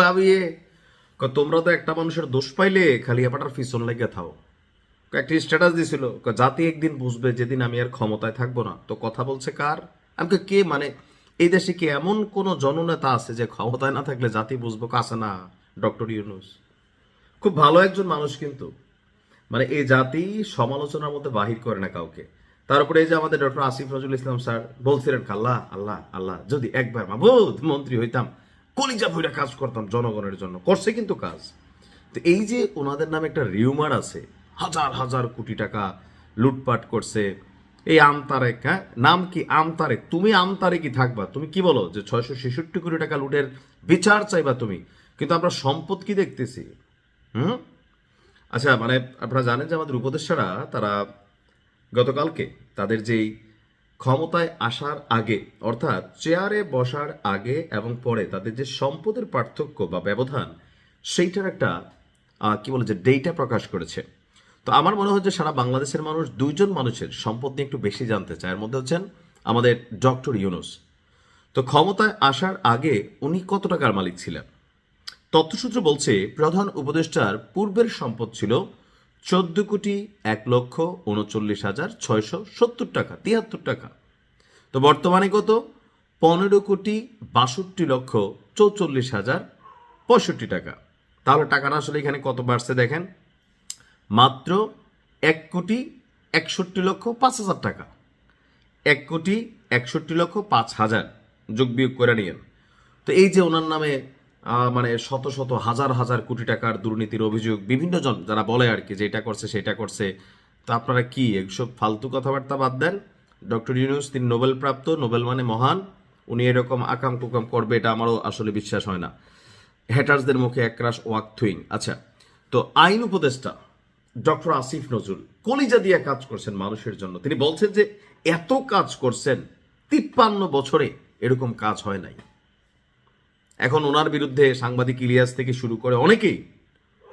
ভাবিয়ে তোমরা তো একটা মানুষের দোষ পাইলে খালি এপাটার ফিসন লেগে থাও। একটি স্ট্যাটাস দিছিল জাতি একদিন বুঝবে যেদিন আমি আর ক্ষমতায় থাকব না। তো কথা বলছে কার? আমাকে কে মানে এই দেশে কি এমন কোন জননেতা আছে যে ক্ষমতায় না থাকলে জাতি বুঝব কাছে না, ডক্টর ইউনুস? খুব ভালো একজন মানুষ কিন্তু। মানে এই জাতি সমালোচনার মধ্যে বাহির করে না কাউকে। তারপরে এই যে আমাদের ডক্টর আসিফ নজরুল ইসলাম স্যার বলছিলেন, আল্লাহ আল্লাহ আল্লাহ, যদি একবার মাবুদ মন্ত্রী হইতাম কলিজা ভইরা কাজ করতাম জনগণের জন্য। করছে কিন্তু কাজ। তো এই যে ওনাদের নামে একটা রিউমার আছে, হাজার হাজার কোটি টাকা লুটপাট করছে, এই আমতারেক হ্যাঁ? নাম কি আমতারেক? তুমি আমতারেকই থাকবা? তুমি কি বলো যে ছয়শো ছেষট্টি কোটি টাকা লুটের বিচার চাইবা তুমি? কিন্তু আমরা সম্পদ কি দেখতেছি? হুম? আচ্ছা মানে আপনারা জানেন যে আমাদের উপদেষ্টারা, তারা গতকালকে তাদের যেই ক্ষমতায় আসার আগে, অর্থাৎ চেয়ারে বসার আগে এবং পরে তাদের যে সম্পদের পার্থক্য বা ব্যবধান, সেইটার একটা কি বলে যে ডেটা প্রকাশ করেছে। তো আমার মনে যে সারা বাংলাদেশের মানুষ দুইজন মানুষের সম্পদ নিয়ে একটু বেশি জানতে চায়। এর মধ্যে হচ্ছেন আমাদের ডক্টর ইউনুস। তো ক্ষমতায় আসার আগে উনি কত টাকার মালিক ছিলেন? তথ্যসূত্র বলছে, প্রধান উপদেষ্টার পূর্বের সম্পদ ছিল চোদ্দ কোটি এক লক্ষ উনচল্লিশ হাজার ছয়শো সত্তর টাকা, তিয়াত্তর টাকা। তো বর্তমানে কত? পনেরো কোটি বাষট্টি লক্ষ চৌচল্লিশ হাজার পঁয়ষট্টি টাকা। তাহলে টাকাটা আসলে এখানে কত বাড়ছে দেখেন? মাত্র এক কোটি একষট্টি লক্ষ পাঁচ হাজার টাকা। এক কোটি একষট্টি লক্ষ পাঁচ হাজার যোগ বিয়োগ করে নিয়েন। তো এই যে ওনার নামে মানে শত শত, হাজার হাজার কোটি টাকার দুর্নীতির অভিযোগ বিভিন্ন জন যারা বলে আর কি যে এটা করছে, সেটা করছে। তা আপনারা কি এইসব ফালতু কথাবার্তা বাদ দেন? ডক্টর ইউনুস, তিনি নোবেল প্রাপ্ত নোবেল মানে মহান। উনি এরকম আকাম কুকাম করবে, এটা আমারও আসলে বিশ্বাস হয় না। হ্যাটার্সদের মুখে একরাশ ওয়াক থুইং। আচ্ছা তো আইন উপদেষ্টা ডক্টর আসিফ নজরুল কলিজা দিয়ে কাজ করছেন মানুষের জন্য। তিনি বলছেন যে এত কাজ করছেন, তিপ্পান্ন বছরে এরকম কাজ হয় নাই। এখন ওনার বিরুদ্ধে সাংবাদিক ইলিয়াস থেকে শুরু করে অনেকেই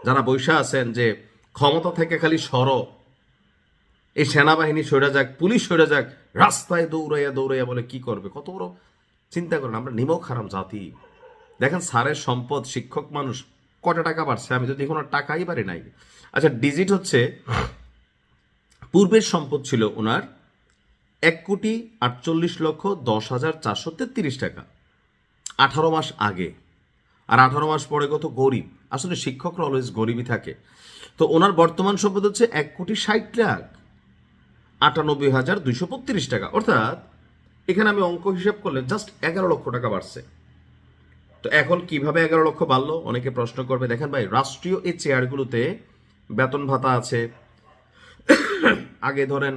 যারা বৈশা আছেন যে ক্ষমতা থেকে খালি সর। এই সেনাবাহিনী সরে যাক, পুলিশ সরে যাক, রাস্তায় দৌড়াইয়া দৌড়াইয়া বলে কি করবে? কত বড় চিন্তা করেন, আমরা নিমক হারাম জাতি। দেখেন স্যারের সম্পদ, শিক্ষক মানুষ, কটা টাকা বাড়ছে? আমি যদি কোনো টাকাই পারি নাই। আচ্ছা ডিজিট হচ্ছে, পূর্বের সম্পদ ছিল ওনার এক কোটি আটচল্লিশ লক্ষ দশ হাজার চারশো তেত্রিশ টাকা। আঠারো মাস আগে। আর আঠারো মাস পরে কত গরিব। আসলে শিক্ষকরা অলওয়েজ গরিবই থাকে। তো ওনার বর্তমান সম্পদ হচ্ছে এক কোটি ষাট লাখ আটানব্বই হাজার দুইশো বত্রিশ টাকা। অর্থাৎ এখানে আমি অঙ্ক হিসাব করলে জাস্ট এগারো লক্ষ টাকা বাড়ছে। তো এখন কীভাবে এগারো লক্ষ বাড়লো? অনেকে প্রশ্ন করবে, দেখেন ভাই, রাষ্ট্রীয় এই চেয়ারগুলোতে বেতন ভাতা আছে। আগে ধরেন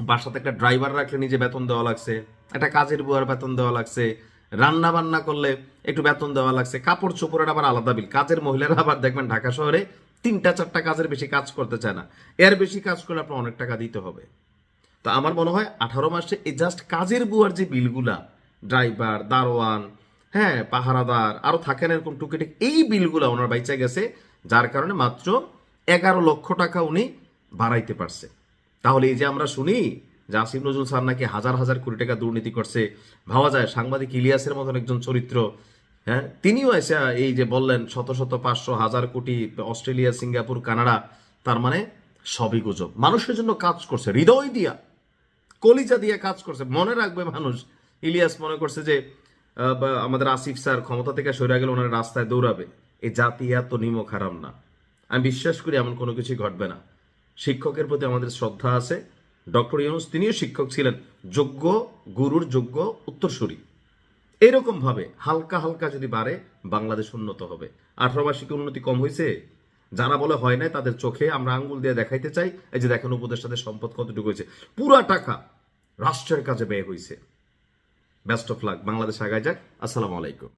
বাসাতে একটা ড্রাইভার রাখলে নিজে বেতন দেওয়া লাগছে। একটা কাজের বুয়ার বেতন দেওয়া লাগছে। রান্না বান্না করলে একটু বেতন দেওয়া লাগছে। কাপড় চোপড়ের আবার আলাদা বিল। কাজের মহিলারা আবার দেখবেন ঢাকা শহরে তিনটা, চারটা কাজের বেশি কাজ করতে চায় না। এর বেশি কাজ করলে আপনার অনেক টাকা দিতে হবে। তো আমার মনে হয় আঠারো মাসে এই জাস্ট কাজের বুয়ার যে বিলগুলা, ড্রাইভার, দারোয়ান হ্যাঁ পাহারাদার, আরও থাকেন এরকম টুকিটিক, এই বিলগুলা ওনার বাইচা গেছে, যার কারণে মাত্র এগারো লক্ষ টাকা উনি বাড়াইতে পারছে। তাহলে এই যে আমরা শুনি আসিফ নজরুল স্যার নাকি হাজার হাজার কোটি টাকা দুর্নীতি করছে। ভাবা যায়, সাংবাদিক ইলিয়াসের মতন একজন চরিত্র। হ্যাঁ তিনিও এসে এই যে বললেন, শত শত পাঁচশো হাজার কোটি অস্ট্রেলিয়া, সিঙ্গাপুর, কানাডা, তার মানে সবই গুজব। মানুষের জন্য কাজ করছে, হৃদয় দিয়া, কলিজা দিয়ে কাজ করছে। মনে রাখবে মানুষ, ইলিয়াস মনে করছে যে আমাদের আসিফ স্যার ক্ষমতা থেকে সরে গেলে ওনার রাস্তায় দৌড়াবে। এই জাতি এত নিমক হারাম না। আমি বিশ্বাস করি এমন কোনো কিছুই ঘটবে না। শিক্ষকের প্রতি আমাদের শ্রদ্ধা আছে। ডক্টর ইউনুস তিনিও শিক্ষক ছিলেন, যোগ্য গুরুর যোগ্য উত্তরসূরি। এরকম ভাবে হালকা হালকা যদি বাড়ে, বাংলাদেশ উন্নত হবে। আঠারো মাসিক উন্নতি কম হয়েছে? যারা বলে হয় নাই, তাদের চোখে আমরা আঙ্গুল দিয়ে দেখাইতে চাই। এই যে দেখেন, উপদেষ্টাদের সম্পদ কতটুকু হয়েছে। পুরা টাকা রাষ্ট্রের কাজে ব্যয় হয়েছে। Best of luck. বাংলাদেশ আগায় যাক। আসসালামু আলাইকুম।